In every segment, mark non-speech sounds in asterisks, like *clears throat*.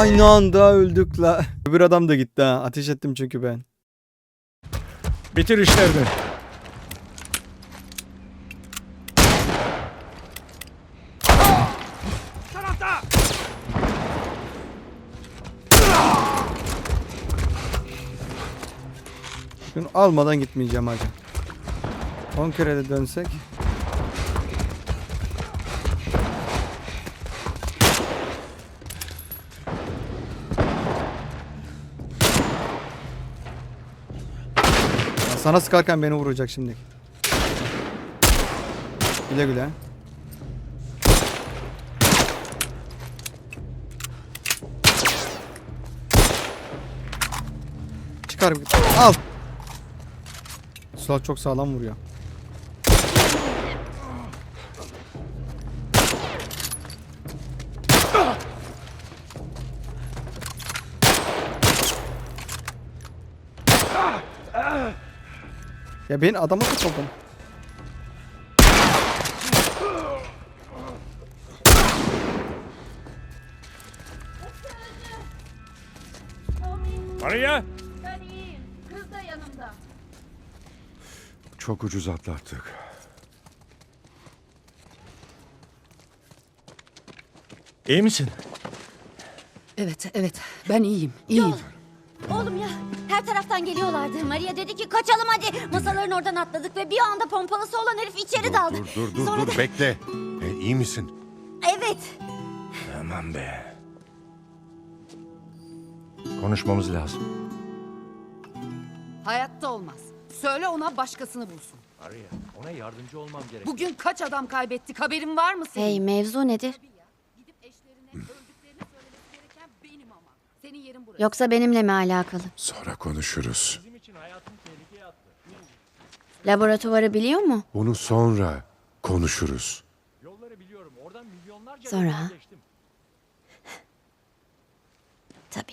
Aynı anda öldük la. Öbür adam da gitti ha. Ateş ettim çünkü ben. Bitir işlerini. Şunu almadan gitmeyeceğim hacı. 10 kere de dönsek. Sana sıkarken beni vuracak şimdi. Güle güle. Çıkar. Al. Silah çok sağlam vuruyor. Ya ben adama tutuldum. Maria! Ben iyiyim. Kız da yanımda. Çok ucuz atlattık. İyi misin? Evet, evet. Ben iyiyim, iyiyim. Her taraftan geliyorlardı. Maria dedi ki kaçalım hadi. Masaların oradan atladık ve bir anda pompalısı olan herif içeri daldı. Dur dur dur Sonra dur da- bekle. E, iyi misin? Evet. Aman be. Konuşmamız lazım. Hayatta olmaz. Söyle ona başkasını bulsun. Maria, ona yardımcı olmam gerek. Bugün kaç adam kaybettik haberin var mı senin? Hey mevzu nedir? Senin yerin burası. Yoksa benimle mi alakalı? Sonra konuşuruz. Laboratuvarı biliyor mu? Bunu sonra konuşuruz. Yolları biliyorum. Oradan milyonlarca Sonra yol geçtim. Tabii.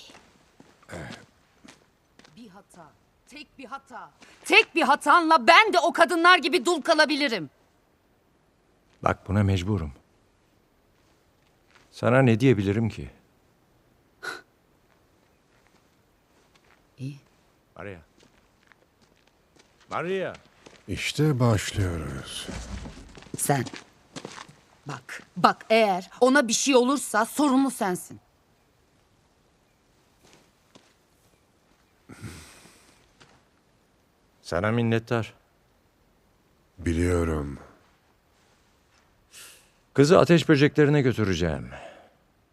Bir hata, tek bir hata. Tek bir hatanla ben de o kadınlar gibi dul kalabilirim. Bak buna mecburum. Sana ne diyebilirim ki? İyi. Maria. Maria. İşte başlıyoruz. Sen. Bak, bak eğer ona bir şey olursa sorumlu sensin. Sana minnettar. Biliyorum. Kızı ateş böceklerine götüreceğim.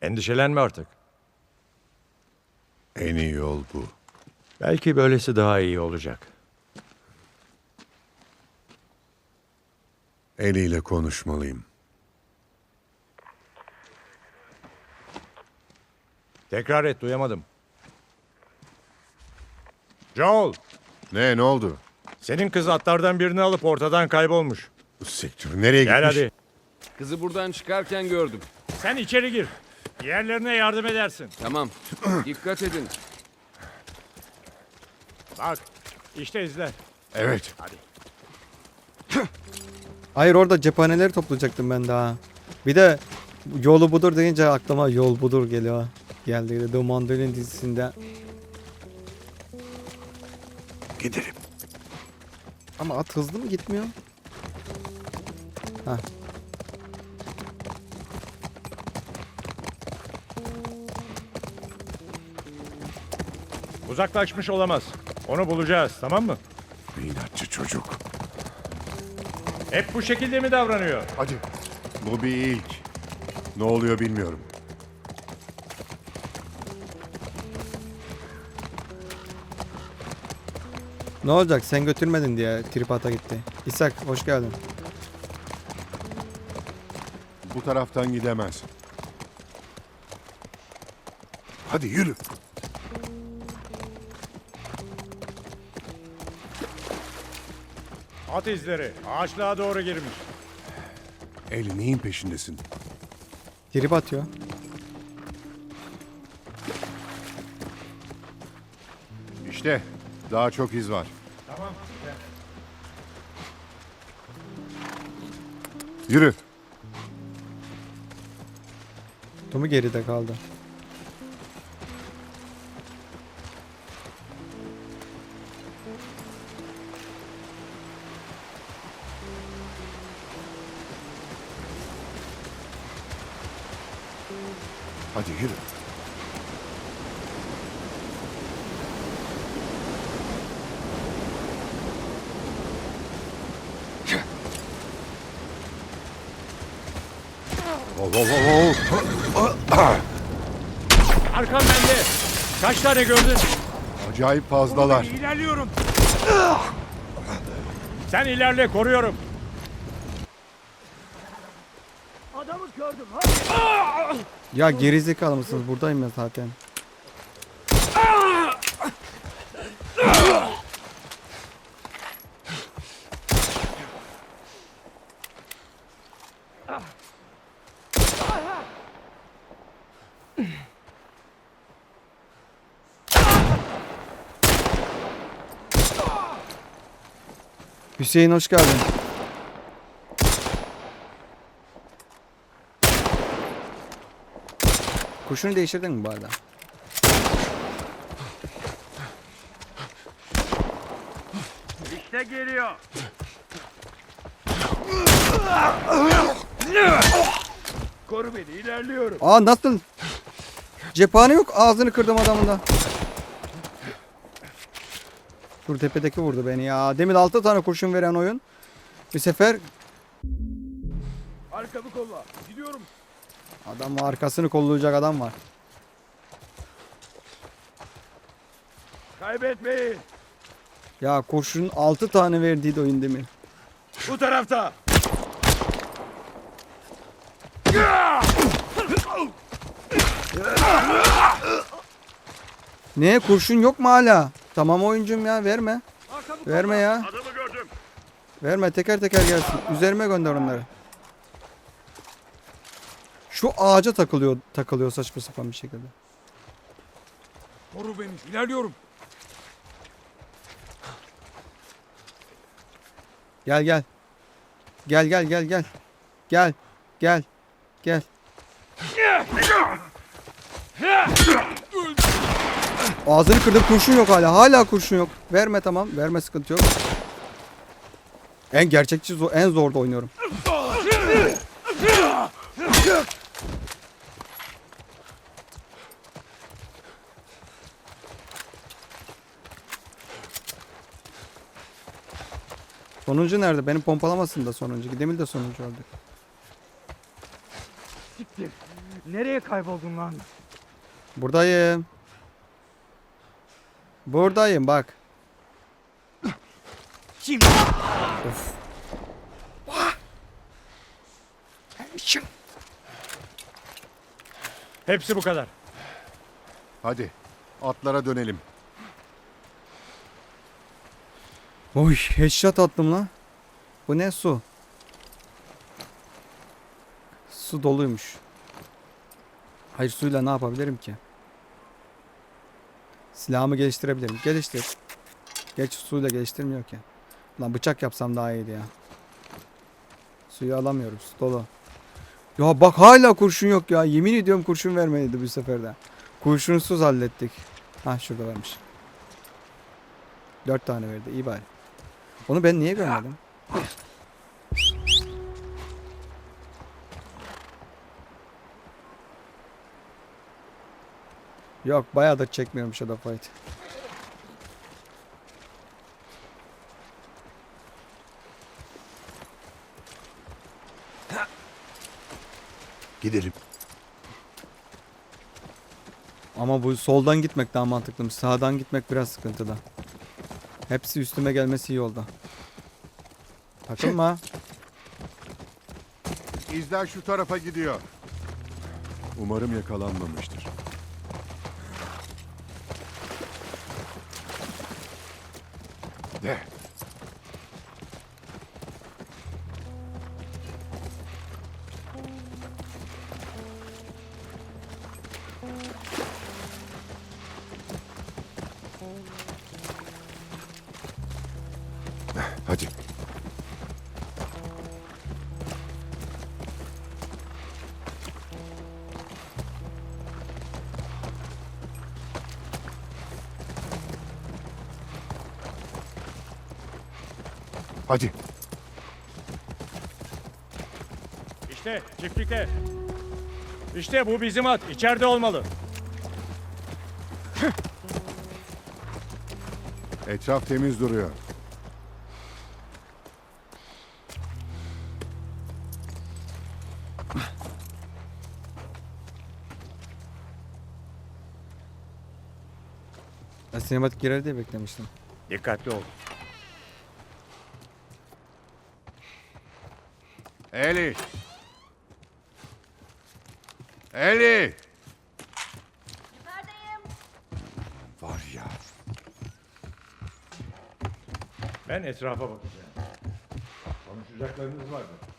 Endişelenme artık. En iyi yol bu. Belki böylesi daha iyi olacak. Eliyle konuşmalıyım. Tekrar et duyamadım. Joel, Ne ne oldu? senin kız atlardan birini alıp ortadan kaybolmuş. Sektör nereye Gel gitmiş? hadi. Kızı buradan çıkarken gördüm. Sen içeri gir. Diğerlerine yardım edersin. Tamam. *clears throat* Dikkat edin. Bak, işte izle. Evet. *clears throat* Hayır orada cephaneleri toplayacaktım ben daha. Bir de yolu budur deyince aklıma yol budur geliyor. Geldi The Mandolin dizisinde. Gidelim. Ama at hızlı mı gitmiyor? Hah. Uzaklaşmış olamaz. Onu bulacağız, tamam mı? İnatçı çocuk. Hep bu şekilde mi davranıyor? Hadi. Bu bir ilk. Ne oluyor bilmiyorum. Ne olacak sen götürmedin diye trip ata gitti. İshak hoş geldin. Bu taraftan gidemez. Hadi yürü. At izleri. Ağaçlığa doğru girmiş. El neyin peşindesin? Trip atıyor. İşte daha çok iz var. Tamam. Yürü. Tomu geride kaldı. Hadi yürü. Oh, oh, oh, oh. Arkan bende. Kaç tane gördün? Acayip fazlalar. İlerliyorum. Sen ilerle koruyorum. Ya gerizekalı mısınız? Buradayım ya zaten. Hüseyin hoş geldin. Kuşunu değiştirdin mi bu arada? İşte geliyor. Koru beni ilerliyorum. Aa nasıl? Cephane yok. Ağzını kırdım adamın da. Dur tepedeki vurdu beni ya. Demin 6 tane kurşun veren oyun. Bir sefer Arkamı kolla. Gidiyorum. Adam arkasını kollayacak adam var. Kaybetmeyin. Ya kurşun 6 tane verdiydi oyun demin. Bu tarafta. Ne kurşun yok mu hala? Tamam oyuncum ya verme. Verme ya. Adamı gördüm. Verme teker teker gelsin. Üzerime gönder onları. Şu ağaca takılıyor takılıyor saçma sapan bir şekilde. Koru beni. İlerliyorum. Gel gel. Gel gel gel gel. Gel. Gel. Gel. Ağzını kırdım kurşun yok hala. Hala kurşun yok. Verme tamam. Verme sıkıntı yok. En gerçekçi en zorda oynuyorum. Sonuncu nerede? Benim pompalamasın da sonuncu. Demir de sonuncu öldü. Nereye kayboldun lan? Buradayım. Buradayım bak. Kim? Of. Hepsi bu kadar. Hadi atlara dönelim. Oy headshot attım lan. Bu ne su? Su doluymuş. Hayır suyla ne yapabilirim ki? Silahımı geliştirebilirim. Geliştir. Geç suyla geliştirmiyor ki. Lan bıçak yapsam daha iyiydi ya. Suyu alamıyorum. Su dolu. Ya bak hala kurşun yok ya. Yemin ediyorum kurşun vermedi bu seferde. Kurşunsuz hallettik. Ha şurada varmış. Dört tane verdi. İyi bari. Onu ben niye görmedim? Yok bayağı da çekmiyorum Shadow Fight. Gidelim. Ama bu soldan gitmek daha mantıklıymış. Sağdan gitmek biraz sıkıntıda. Hepsi üstüme gelmesi iyi oldu. Takılma. *laughs* İzler şu tarafa gidiyor. Umarım yakalanmamıştır. De. Hadi. Hadi. İşte çiftlikte. İşte bu bizim at. İçeride olmalı. Etraf temiz duruyor. Ben sinematik girer diye beklemiştim. Dikkatli ol. Eli. Eli. Var ya. Ben etrafa bakacağım. Konuşacaklarınız var mı?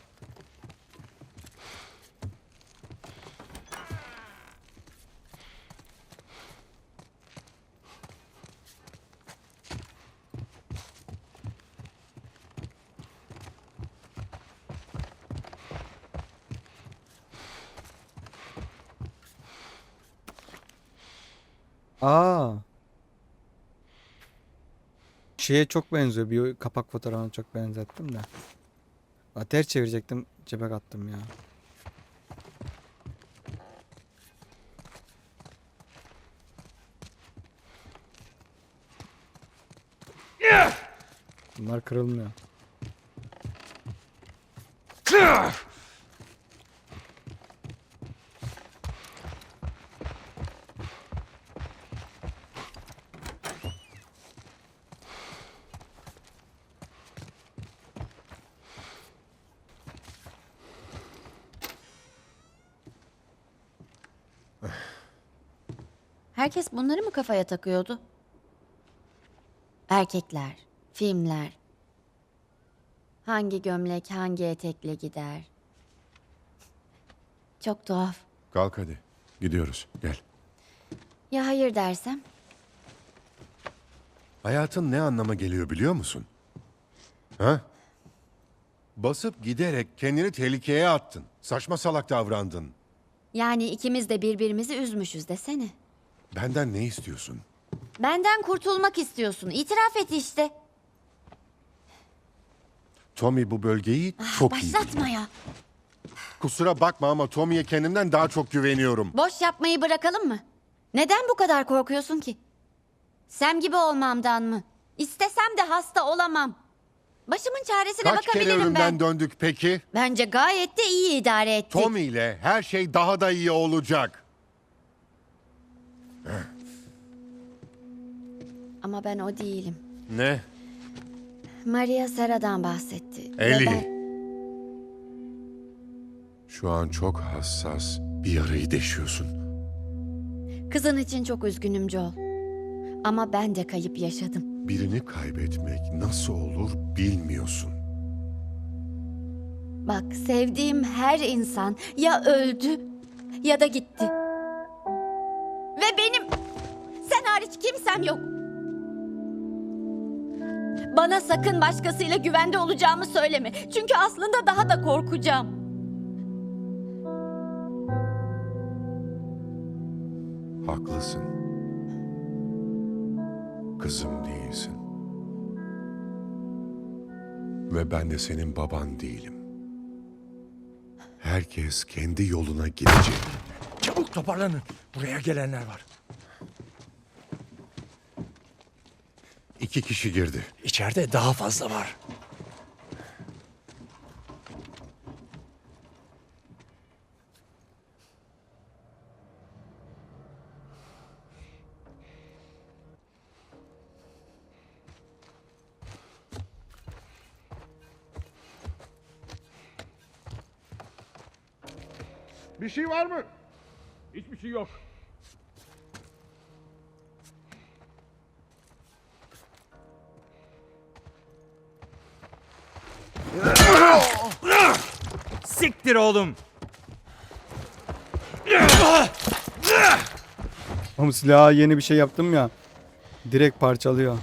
Aa. Şeye çok benziyor. Bir kapak fotoğrafına çok benzettim de. Aa, Ters çevirecektim. Cebe attım ya. Bunlar kırılmıyor. Herkes bunları mı kafaya takıyordu? Erkekler, filmler. Hangi gömlek hangi etekle gider? Çok tuhaf. Kalk hadi. Gidiyoruz. Gel. Ya hayır dersem? Hayatın ne anlama geliyor biliyor musun? Ha? Basıp giderek kendini tehlikeye attın. Saçma salak davrandın. Yani ikimiz de birbirimizi üzmüşüz desene. Benden ne istiyorsun? Benden kurtulmak istiyorsun. İtiraf et işte. Tommy bu bölgeyi çok iyi. Başlatma ya. Kusura bakma ama Tommy'ye kendimden daha çok güveniyorum. Boş yapmayı bırakalım mı? Neden bu kadar korkuyorsun ki? Sem gibi olmamdan mı? İstesem de hasta olamam. Başımın çaresine Kaç kere bakabilirim ölümden ben. döndük peki? Bence gayet de iyi idare ettik. Tommy ile her şey daha da iyi olacak. Ama ben o değilim. Ne? Maria Sera'dan bahsetti. Ve Eli. ben- Şu an çok hassas bir yarayı deşiyorsun. Kızın için çok üzgünüm Joel. Ama ben de kayıp yaşadım. Birini kaybetmek nasıl olur bilmiyorsun. Bak sevdiğim her insan ya öldü ya da gitti. Ve benim sen hariç kimsem yok. Bana sakın başkasıyla güvende olacağımı söyleme. Çünkü aslında daha da korkacağım. Haklısın. Kızım değilsin. Ve ben de senin baban değilim. Herkes kendi yoluna gidecek. Çabuk toparlanın. Buraya gelenler var. İki kişi girdi. İçeride daha fazla var. Bir şey var mı? Şey yok. Siktir oğlum. Oğlum silaha yeni bir şey yaptım ya. Direkt parçalıyor.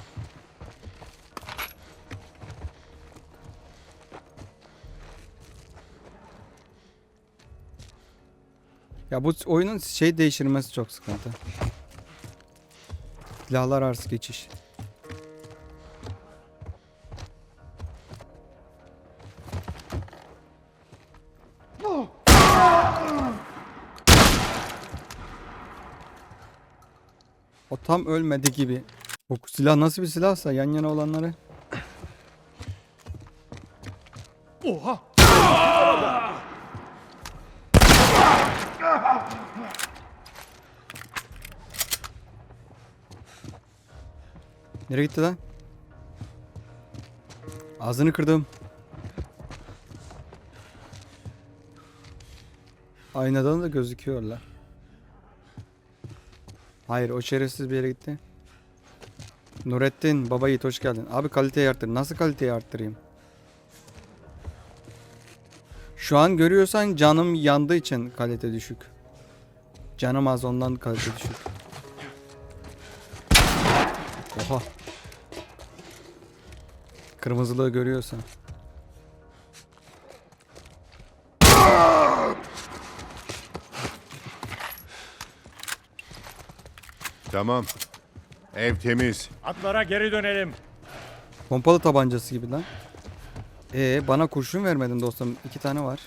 Ya bu oyunun şey değiştirmesi çok sıkıntı. Silahlar arası geçiş. O tam ölmedi gibi. Bu silah nasıl bir silahsa yan yana olanları. Oha! Nereye gitti lan? Ağzını kırdım. Aynadan da gözüküyorlar. Hayır o şerefsiz bir yere gitti. Nurettin baba yiğit hoş geldin. Abi kaliteyi arttır. Nasıl kaliteyi arttırayım? Şu an görüyorsan canım yandığı için kalite düşük. Canım az ondan kalite düşük. Oha. Kırmızılığı görüyorsan. Tamam. Ev temiz. Atlara geri dönelim. Pompalı tabancası gibi lan. Ee bana kurşun vermedin dostum. İki tane var.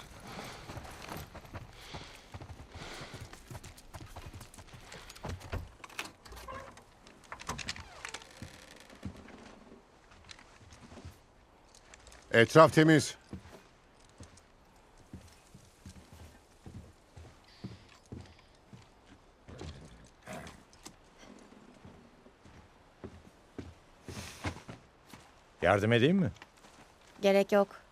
Etraf temiz. Yardım edeyim mi? Gerek yok.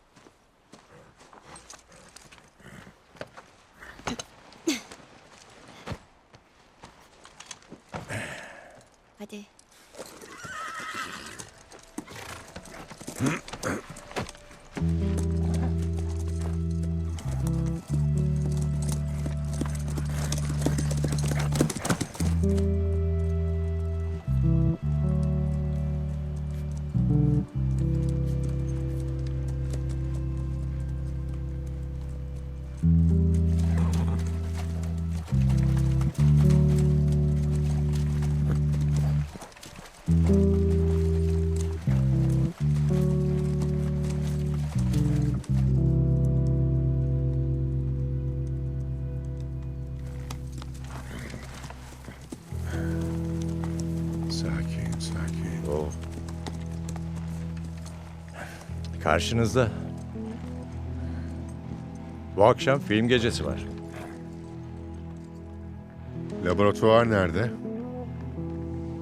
Karşınızda. Bu akşam film gecesi var. Laboratuvar nerede?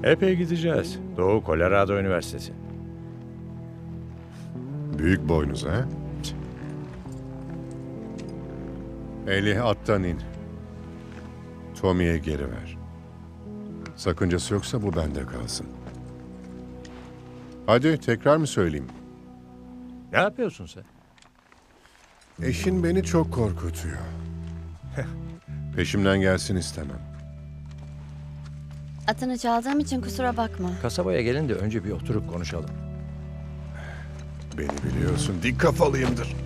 Epey gideceğiz. Doğu Colorado Üniversitesi. Büyük boynuz ha? Eli attan in. Tommy'ye geri ver. Sakıncası yoksa bu bende kalsın. Hadi tekrar mı söyleyeyim? Ne yapıyorsun sen? Eşin beni çok korkutuyor. *laughs* Peşimden gelsin istemem. Atını çaldığım için kusura bakma. Kasabaya gelin de önce bir oturup konuşalım. Beni biliyorsun, dik kafalıyımdır.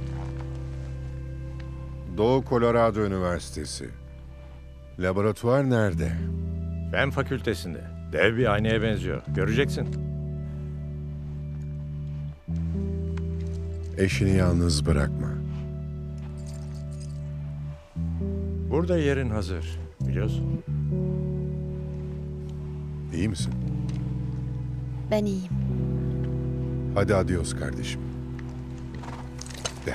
Doğu Colorado Üniversitesi. Laboratuvar nerede? Fen fakültesinde. Dev bir aynaya benziyor. Göreceksin. Eşini yalnız bırakma. Burada yerin hazır. Biliyorsun. İyi misin? Ben iyiyim. Hadi adios kardeşim. De.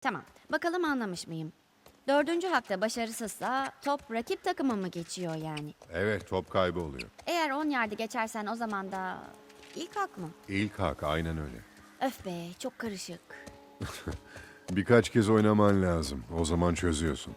Tamam. Bakalım anlamış mıyım? Dördüncü hakta başarısızsa top rakip takıma mı geçiyor yani? Evet, top kaybı oluyor. Eğer 10 yardı geçersen o zaman da ilk hak mı? İlk hak, aynen öyle. Öf be çok karışık. *laughs* Birkaç kez oynaman lazım. O zaman çözüyorsun.